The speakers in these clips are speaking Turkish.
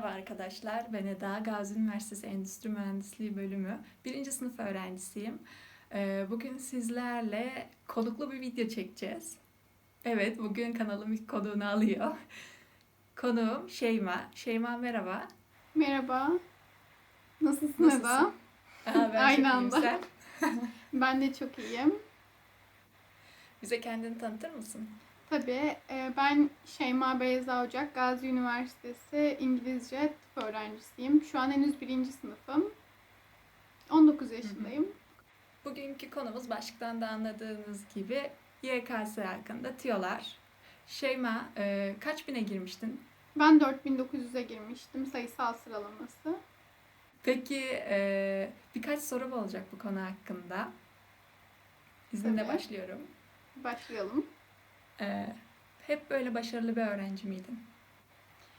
Merhaba arkadaşlar, ben Eda. Gazi Üniversitesi Endüstri Mühendisliği bölümü 1. sınıf öğrencisiyim. Ee, Bugün sizlerle konuklu bir video çekeceğiz. Evet, bugün kanalım ilk konuğunu alıyor. Konuğum Şeyma. Şeyma merhaba. Merhaba. Nasılsın, Nasılsın? Eda? Aa, ben Aynı anda. Ben de çok iyiyim. Bize kendini tanıtır mısın? Tabii e, ben Şeyma Beyza Ocak, Gazi Üniversitesi İngilizce tıp öğrencisiyim. Şu an henüz birinci sınıfım. 19 yaşındayım. Bugünkü konumuz başlıktan da anladığınız gibi YKS hakkında tiyolar. Şeyma, e, kaç bine girmiştin? Ben 4900'e girmiştim sayısal sıralaması. Peki e, birkaç sorum olacak bu konu hakkında. İzninle Tabii. başlıyorum. Başlayalım. E, hep böyle başarılı bir öğrenci miydin?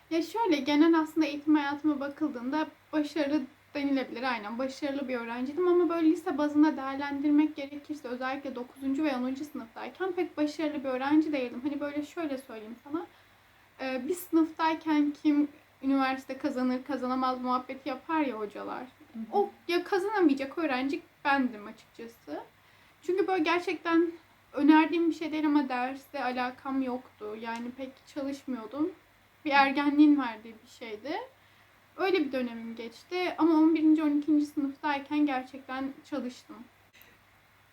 Ya şöyle genel aslında eğitim hayatıma bakıldığında başarılı denilebilir aynen. Başarılı bir öğrenciydim ama böyle lise bazında değerlendirmek gerekirse özellikle 9. ve 10. sınıftayken pek başarılı bir öğrenci değildim. Hani böyle şöyle söyleyeyim sana. Ee, bir sınıftayken kim üniversite kazanır kazanamaz muhabbeti yapar ya hocalar. O ya kazanamayacak öğrenci bendim açıkçası. Çünkü böyle gerçekten önerdiğim bir şey değil ama derste alakam yoktu. Yani pek çalışmıyordum. Bir ergenliğin verdiği bir şeydi. Öyle bir dönemim geçti ama 11. 12. sınıftayken gerçekten çalıştım.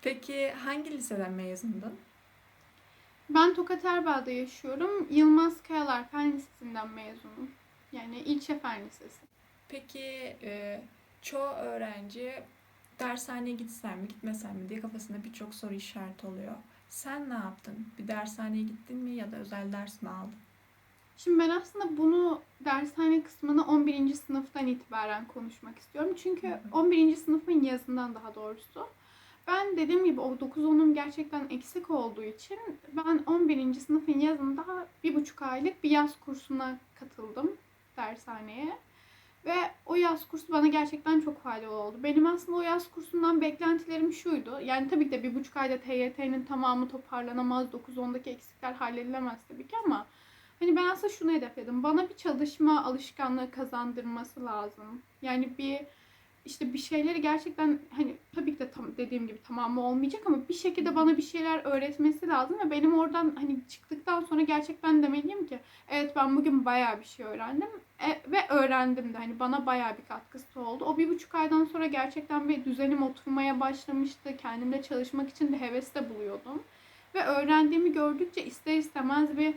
Peki hangi liseden mezundun? Ben Tokat Erbağ'da yaşıyorum. Yılmaz Kayalar Fen Lisesi'nden mezunum. Yani ilçe fen lisesi. Peki e, çoğu öğrenci dershaneye gitsem mi gitmesem mi diye kafasında birçok soru işareti oluyor. Sen ne yaptın? Bir dershaneye gittin mi ya da özel ders mi aldın? Şimdi ben aslında bunu dershane kısmını 11. sınıftan itibaren konuşmak istiyorum. Çünkü Hı hı. 11. sınıfın yazından daha doğrusu. Ben dediğim gibi o 9-10'um gerçekten eksik olduğu için ben 11. sınıfın yazında bir buçuk aylık bir yaz kursuna katıldım dershaneye. Ve o yaz kursu bana gerçekten çok faydalı oldu. Benim aslında o yaz kursundan beklentilerim şuydu. Yani tabii ki de bir buçuk ayda TYT'nin tamamı toparlanamaz. 9-10'daki eksikler halledilemez tabii ki ama Hani ben aslında şunu hedefledim. Bana bir çalışma alışkanlığı kazandırması lazım. Yani bir işte bir şeyleri gerçekten hani tabii ki de tam dediğim gibi tamamı olmayacak ama bir şekilde bana bir şeyler öğretmesi lazım ve benim oradan hani çıktıktan sonra gerçekten demeliyim ki evet ben bugün bayağı bir şey öğrendim E, ve öğrendim de hani bana bayağı bir katkısı oldu. O bir buçuk aydan sonra gerçekten bir düzenim oturmaya başlamıştı. Kendimde çalışmak için de heveste buluyordum. Ve öğrendiğimi gördükçe ister istemez bir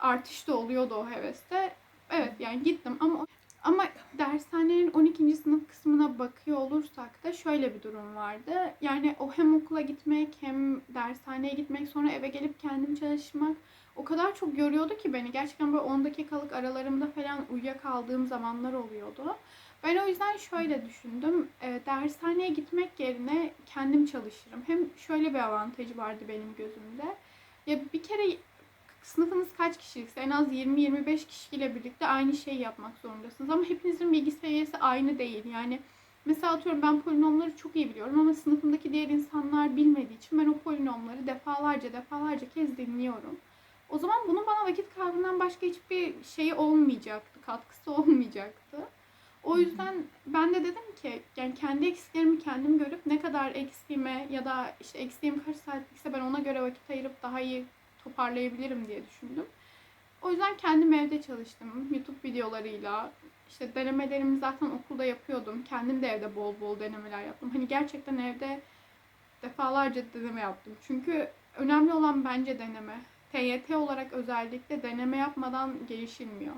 artış da oluyordu o heveste. Evet yani gittim ama ama dershanenin 12. sınıf kısmına bakıyor olursak da şöyle bir durum vardı. Yani o hem okula gitmek hem dershaneye gitmek sonra eve gelip kendim çalışmak o kadar çok yoruyordu ki beni. Gerçekten böyle 10 dakikalık aralarımda falan uyuyakaldığım zamanlar oluyordu. Ben o yüzden şöyle düşündüm. E, dershaneye gitmek yerine kendim çalışırım. Hem şöyle bir avantajı vardı benim gözümde. Ya bir kere sınıfınız kaç kişilikse en az 20-25 kişiyle birlikte aynı şeyi yapmak zorundasınız. Ama hepinizin bilgi seviyesi aynı değil. Yani mesela atıyorum ben polinomları çok iyi biliyorum ama sınıfımdaki diğer insanlar bilmediği için ben o polinomları defalarca defalarca kez dinliyorum. O zaman bunun bana vakit kaybından başka hiçbir şeyi olmayacaktı, katkısı olmayacaktı. O yüzden ben de dedim ki yani kendi eksiklerimi kendim görüp ne kadar eksiğime ya da işte eksiğim kaç saatlikse ben ona göre vakit ayırıp daha iyi toparlayabilirim diye düşündüm. O yüzden kendim evde çalıştım. YouTube videolarıyla. işte denemelerimi zaten okulda yapıyordum. Kendim de evde bol bol denemeler yaptım. Hani gerçekten evde defalarca deneme yaptım. Çünkü önemli olan bence deneme. TYT olarak özellikle deneme yapmadan gelişilmiyor.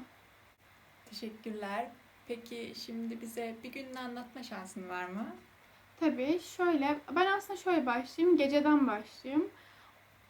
Teşekkürler. Peki şimdi bize bir gününü anlatma şansın var mı? Tabii şöyle, ben aslında şöyle başlayayım, geceden başlayayım.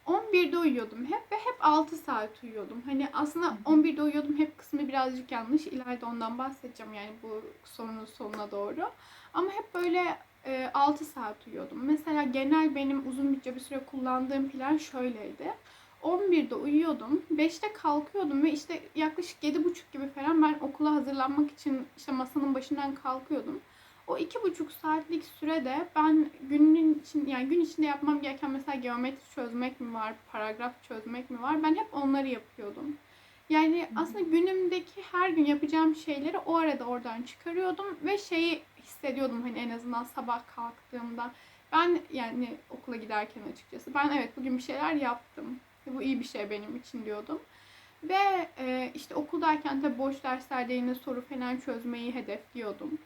11'de uyuyordum hep ve hep 6 saat uyuyordum. Hani aslında Hı hı. 11'de uyuyordum hep kısmı birazcık yanlış. İleride ondan bahsedeceğim yani bu sorunun sonuna doğru. Ama hep böyle e, 6 saat uyuyordum. Mesela genel benim uzunca bir süre kullandığım plan şöyleydi. 11'de uyuyordum. 5'te kalkıyordum ve işte yaklaşık 7.30 gibi falan ben okula hazırlanmak için işte masanın başından kalkıyordum. O iki buçuk saatlik sürede ben günün için yani gün içinde yapmam gereken mesela geometri çözmek mi var, paragraf çözmek mi var? Ben hep onları yapıyordum. Yani aslında günümdeki her gün yapacağım şeyleri o arada oradan çıkarıyordum ve şeyi hissediyordum hani en azından sabah kalktığımda. Ben yani okula giderken açıkçası ben evet bugün bir şeyler yaptım. Ve Bu iyi bir şey benim için diyordum. Ve e, işte okuldayken tabii boş derslerde yine soru falan çözmeyi hedefliyordum.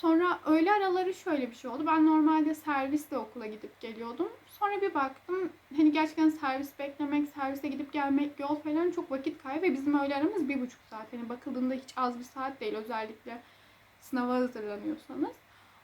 Sonra öğle araları şöyle bir şey oldu. Ben normalde servisle okula gidip geliyordum. Sonra bir baktım hani gerçekten servis beklemek, servise gidip gelmek, yol falan çok vakit kaybı ve bizim öğle aramız bir buçuk saat. Hani bakıldığında hiç az bir saat değil özellikle sınava hazırlanıyorsanız.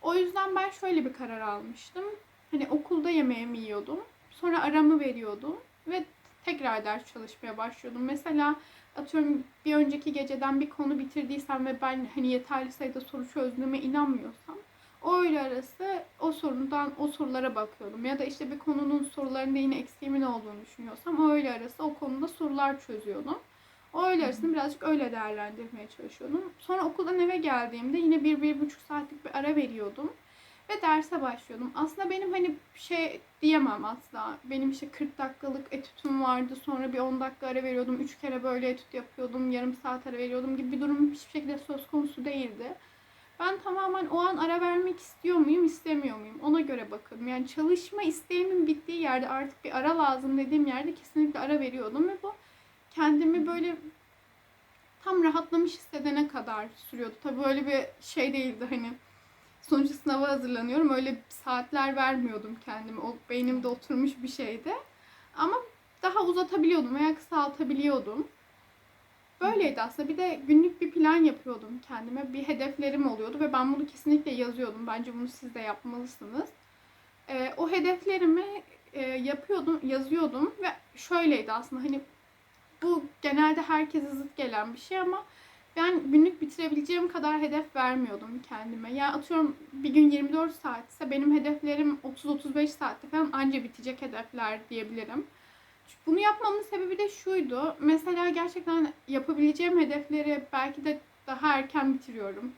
O yüzden ben şöyle bir karar almıştım. Hani okulda yemeğimi yiyordum. Sonra aramı veriyordum ve tekrar ders çalışmaya başlıyordum. Mesela atıyorum bir önceki geceden bir konu bitirdiysem ve ben hani yeterli sayıda soru çözdüğüme inanmıyorsam o öğle arası o sorudan o sorulara bakıyordum. Ya da işte bir konunun sorularında yine eksiğimin olduğunu düşünüyorsam o öğle arası o konuda sorular çözüyordum. O öğle arasını birazcık öyle değerlendirmeye çalışıyordum. Sonra okuldan eve geldiğimde yine bir, bir buçuk saatlik bir ara veriyordum. Ve derse başlıyordum. Aslında benim hani şey diyemem asla. Benim işte 40 dakikalık etütüm vardı. Sonra bir 10 dakika ara veriyordum. 3 kere böyle etüt yapıyordum. Yarım saat ara veriyordum gibi bir durum hiçbir şekilde söz konusu değildi. Ben tamamen o an ara vermek istiyor muyum, istemiyor muyum? Ona göre bakıyorum. Yani çalışma isteğimin bittiği yerde artık bir ara lazım dediğim yerde kesinlikle ara veriyordum ve bu kendimi böyle tam rahatlamış hissedene kadar sürüyordu. Tabii böyle bir şey değildi hani sonuçta sınava hazırlanıyorum. Öyle saatler vermiyordum kendime. O beynimde oturmuş bir şeydi. Ama daha uzatabiliyordum veya kısaltabiliyordum. Böyleydi aslında. Bir de günlük bir plan yapıyordum kendime. Bir hedeflerim oluyordu ve ben bunu kesinlikle yazıyordum. Bence bunu siz de yapmalısınız. Ee, o hedeflerimi e, yapıyordum, yazıyordum ve şöyleydi aslında hani bu genelde herkese zıt gelen bir şey ama ben günlük bitirebileceğim kadar hedef vermiyordum kendime. Yani atıyorum bir gün 24 saat ise benim hedeflerim 30-35 saatte falan anca bitecek hedefler diyebilirim. Bunu yapmamın sebebi de şuydu. Mesela gerçekten yapabileceğim hedefleri belki de daha erken bitiriyorum.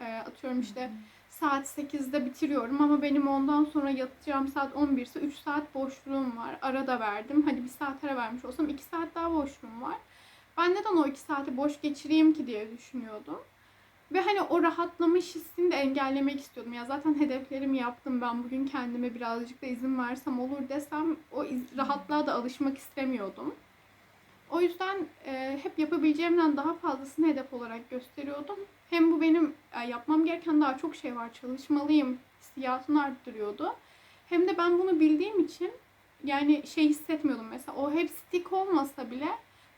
Ee, atıyorum işte saat 8'de bitiriyorum ama benim ondan sonra yatacağım saat 11 ise 3 saat boşluğum var. Ara da verdim. Hadi bir saat ara vermiş olsam 2 saat daha boşluğum var. Ben neden o 2 saati boş geçireyim ki diye düşünüyordum. Ve hani o rahatlamış hissini de engellemek istiyordum. Ya zaten hedeflerimi yaptım. Ben bugün kendime birazcık da izin versem olur desem o rahatlığa da alışmak istemiyordum. O yüzden e, hep yapabileceğimden daha fazlasını hedef olarak gösteriyordum. Hem bu benim e, yapmam gereken daha çok şey var, çalışmalıyım hissiyatını arttırıyordu. Hem de ben bunu bildiğim için yani şey hissetmiyordum mesela o hep stick olmasa bile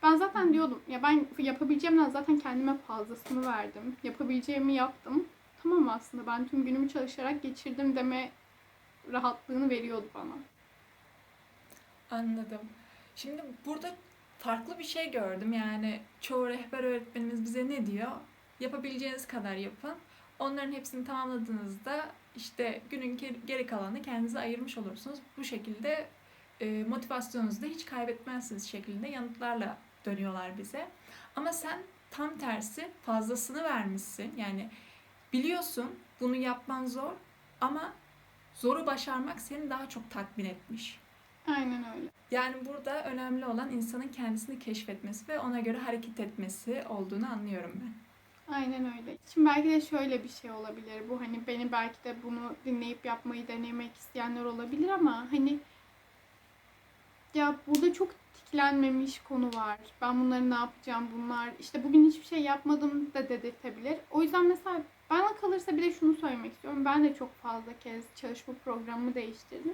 ben zaten diyordum ya ben yapabileceğimden zaten kendime fazlasını verdim. Yapabileceğimi yaptım. Tamam aslında ben tüm günümü çalışarak geçirdim deme rahatlığını veriyordu bana. Anladım. Şimdi burada farklı bir şey gördüm. Yani çoğu rehber öğretmenimiz bize ne diyor? Yapabileceğiniz kadar yapın. Onların hepsini tamamladığınızda işte günün ge- geri kalanını kendinize ayırmış olursunuz. Bu şekilde e, motivasyonunuzu da hiç kaybetmezsiniz şeklinde yanıtlarla dönüyorlar bize. Ama sen tam tersi fazlasını vermişsin. Yani biliyorsun bunu yapman zor ama zoru başarmak seni daha çok tatmin etmiş. Aynen öyle. Yani burada önemli olan insanın kendisini keşfetmesi ve ona göre hareket etmesi olduğunu anlıyorum ben. Aynen öyle. Şimdi belki de şöyle bir şey olabilir. Bu hani beni belki de bunu dinleyip yapmayı denemek isteyenler olabilir ama hani ya burada çok tiklenmemiş konu var. Ben bunları ne yapacağım bunlar. işte bugün hiçbir şey yapmadım da dedirtebilir. O yüzden mesela bana kalırsa bir de şunu söylemek istiyorum. Ben de çok fazla kez çalışma programımı değiştirdim.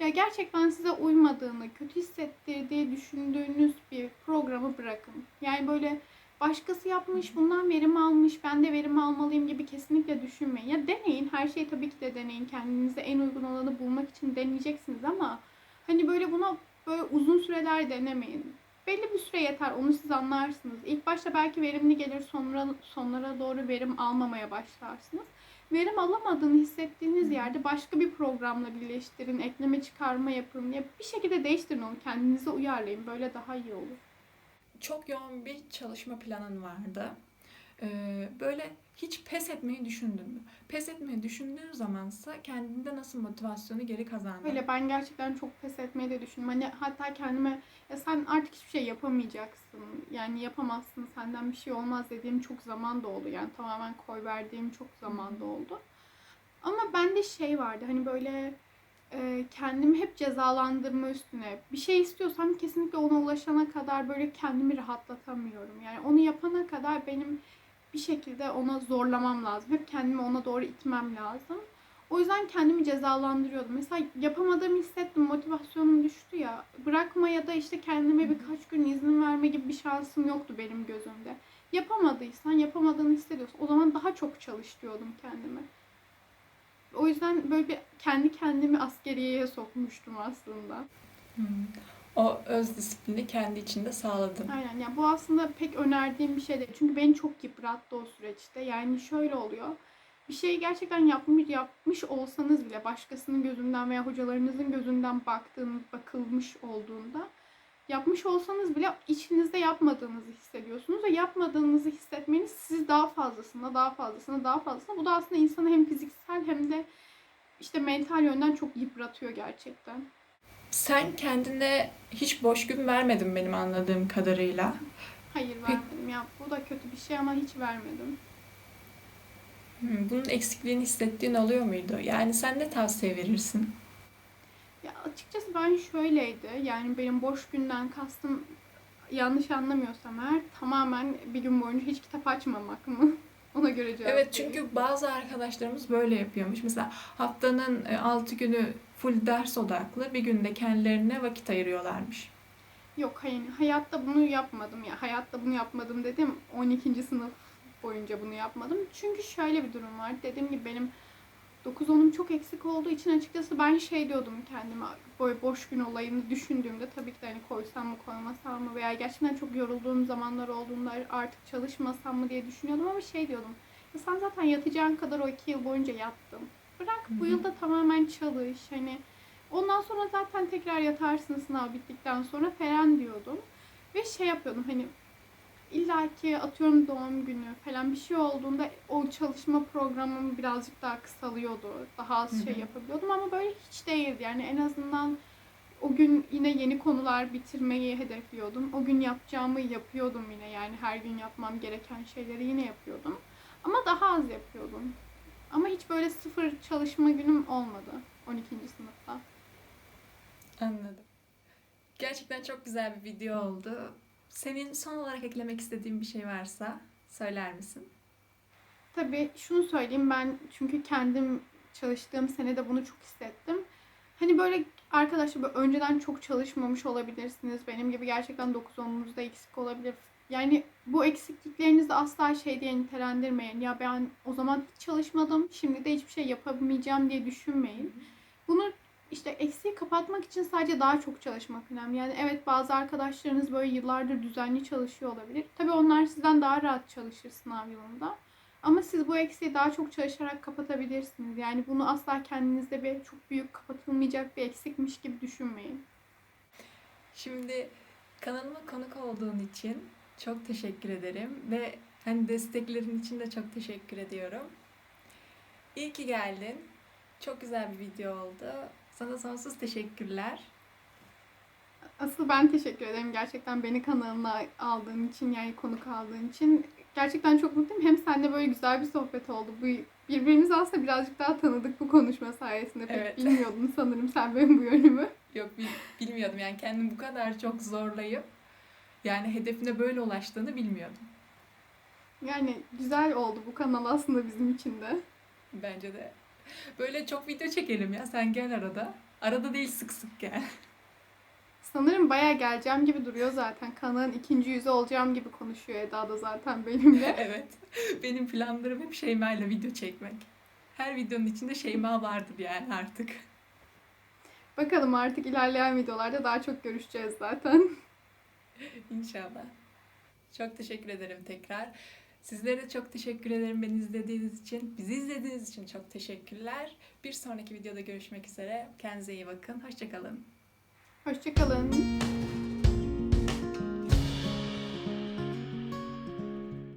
Ya gerçekten size uymadığını, kötü hissettirdiği düşündüğünüz bir programı bırakın. Yani böyle başkası yapmış, bundan verim almış, ben de verim almalıyım gibi kesinlikle düşünmeyin. Ya deneyin, her şeyi tabii ki de deneyin. Kendinize en uygun olanı bulmak için deneyeceksiniz ama hani böyle buna böyle uzun süreler denemeyin. Belli bir süre yeter, onu siz anlarsınız. İlk başta belki verimli gelir, sonra sonlara doğru verim almamaya başlarsınız. Verim alamadığını hissettiğiniz yerde başka bir programla birleştirin, ekleme çıkarma yapın. Ya bir şekilde değiştirin onu, kendinize uyarlayın. Böyle daha iyi olur. Çok yoğun bir çalışma planın vardı. Ee, böyle Hiç pes etmeyi düşündün mü? Pes etmeyi düşündüğün zamansa kendinde nasıl motivasyonu geri kazandın? Öyle ben gerçekten çok pes etmeyi de düşündüm. Hani hatta kendime ya sen artık hiçbir şey yapamayacaksın. Yani yapamazsın. Senden bir şey olmaz dediğim çok zaman da oldu. Yani tamamen koy verdiğim çok zaman da oldu. Ama bende şey vardı. Hani böyle e, kendimi hep cezalandırma üstüne. Bir şey istiyorsam kesinlikle ona ulaşana kadar böyle kendimi rahatlatamıyorum. Yani onu yapana kadar benim bir şekilde ona zorlamam lazım. Hep kendimi ona doğru itmem lazım. O yüzden kendimi cezalandırıyordum. Mesela yapamadığımı hissettim, motivasyonum düştü ya. Bırakma ya da işte kendime birkaç gün izin verme gibi bir şansım yoktu benim gözümde. Yapamadıysan, yapamadığını hissediyorsan o zaman daha çok çalış diyordum kendime. O yüzden böyle bir kendi kendimi askeriyeye sokmuştum aslında. Hmm. O öz disiplini kendi içinde sağladın. Aynen ya bu aslında pek önerdiğim bir şey değil. Çünkü beni çok yıprattı o süreçte. Yani şöyle oluyor. Bir şeyi gerçekten yapmış yapmış olsanız bile başkasının gözünden veya hocalarınızın gözünden baktığınız, bakılmış olduğunda yapmış olsanız bile içinizde yapmadığınızı hissediyorsunuz ve yapmadığınızı hissetmeniz sizi daha fazlasına, daha fazlasına, daha fazlasına bu da aslında insanı hem fiziksel hem de işte mental yönden çok yıpratıyor gerçekten. Sen kendine hiç boş gün vermedin benim anladığım kadarıyla. Hayır vermedim ya bu da kötü bir şey ama hiç vermedim. Hmm, Bunun eksikliğini hissettiğin oluyor muydu? Yani sen ne tavsiye verirsin? Ya açıkçası ben şöyleydi. Yani benim boş günden kastım yanlış anlamıyorsam eğer tamamen bir gün boyunca hiç kitap açmamak mı? Ona göre cevap Evet vereyim. çünkü bazı arkadaşlarımız böyle yapıyormuş. Mesela haftanın 6 günü full ders odaklı, bir günde kendilerine vakit ayırıyorlarmış. Yok hayır hayatta bunu yapmadım ya. Hayatta bunu yapmadım dedim. 12. sınıf boyunca bunu yapmadım. Çünkü şöyle bir durum var. Dediğim gibi benim 9-10'um çok eksik olduğu için açıkçası ben şey diyordum kendime böyle boş gün olayını düşündüğümde tabii ki de hani koysam mı koymasam mı veya gerçekten çok yorulduğum zamanlar olduğunda artık çalışmasam mı diye düşünüyordum ama şey diyordum ya sen zaten yatacağın kadar o iki yıl boyunca yattın. Bırak bu yılda tamamen çalış hani ondan sonra zaten tekrar yatarsın sınav bittikten sonra falan diyordum. Ve şey yapıyordum hani İlla ki atıyorum doğum günü falan bir şey olduğunda o çalışma programım birazcık daha kısalıyordu. Daha az şey yapabiliyordum ama böyle hiç değildi. Yani en azından o gün yine yeni konular bitirmeyi hedefliyordum. O gün yapacağımı yapıyordum yine. Yani her gün yapmam gereken şeyleri yine yapıyordum. Ama daha az yapıyordum. Ama hiç böyle sıfır çalışma günüm olmadı 12. sınıfta. Anladım. Gerçekten çok güzel bir video oldu. Senin son olarak eklemek istediğin bir şey varsa söyler misin? Tabii şunu söyleyeyim ben çünkü kendim çalıştığım senede bunu çok hissettim. Hani böyle arkadaşlar böyle önceden çok çalışmamış olabilirsiniz. Benim gibi gerçekten 9-10'unuzda eksik olabilir. Yani bu eksikliklerinizi asla şey diye nitelendirmeyin. Ya ben o zaman hiç çalışmadım, şimdi de hiçbir şey yapamayacağım diye düşünmeyin. Bunu işte eksiği kapatmak için sadece daha çok çalışmak önemli. Yani evet bazı arkadaşlarınız böyle yıllardır düzenli çalışıyor olabilir. Tabii onlar sizden daha rahat çalışır sınav yılında. Ama siz bu eksiği daha çok çalışarak kapatabilirsiniz. Yani bunu asla kendinizde bir çok büyük kapatılmayacak bir eksikmiş gibi düşünmeyin. Şimdi kanalıma konuk olduğun için çok teşekkür ederim ve hani desteklerin için de çok teşekkür ediyorum. İyi ki geldin. Çok güzel bir video oldu. Sana sonsuz teşekkürler. Asıl ben teşekkür ederim gerçekten beni kanalına aldığın için yani konuk aldığın için. Gerçekten çok mutluyum. Hem seninle böyle güzel bir sohbet oldu. Bu birbirimizi aslında birazcık daha tanıdık bu konuşma sayesinde. Pek Evet. bilmiyordun sanırım sen benim bu yönümü. Yok bil- bilmiyordum yani kendimi bu kadar çok zorlayıp yani hedefine böyle ulaştığını bilmiyordum. Yani güzel oldu bu kanal aslında bizim için de. Bence de. Böyle çok video çekelim ya. Sen gel arada. Arada değil sık sık gel. Sanırım bayağı geleceğim gibi duruyor zaten. Kanalın ikinci yüzü olacağım gibi konuşuyor Eda da zaten benimle. evet. Benim planlarım hep Şeyma ile video çekmek. Her videonun içinde Şeyma vardır yani artık. Bakalım artık ilerleyen videolarda daha çok görüşeceğiz zaten. İnşallah. Çok teşekkür ederim tekrar. Sizlere de çok teşekkür ederim beni izlediğiniz için. Bizi izlediğiniz için çok teşekkürler. Bir sonraki videoda görüşmek üzere. Kendinize iyi bakın. Hoşçakalın. Hoşçakalın.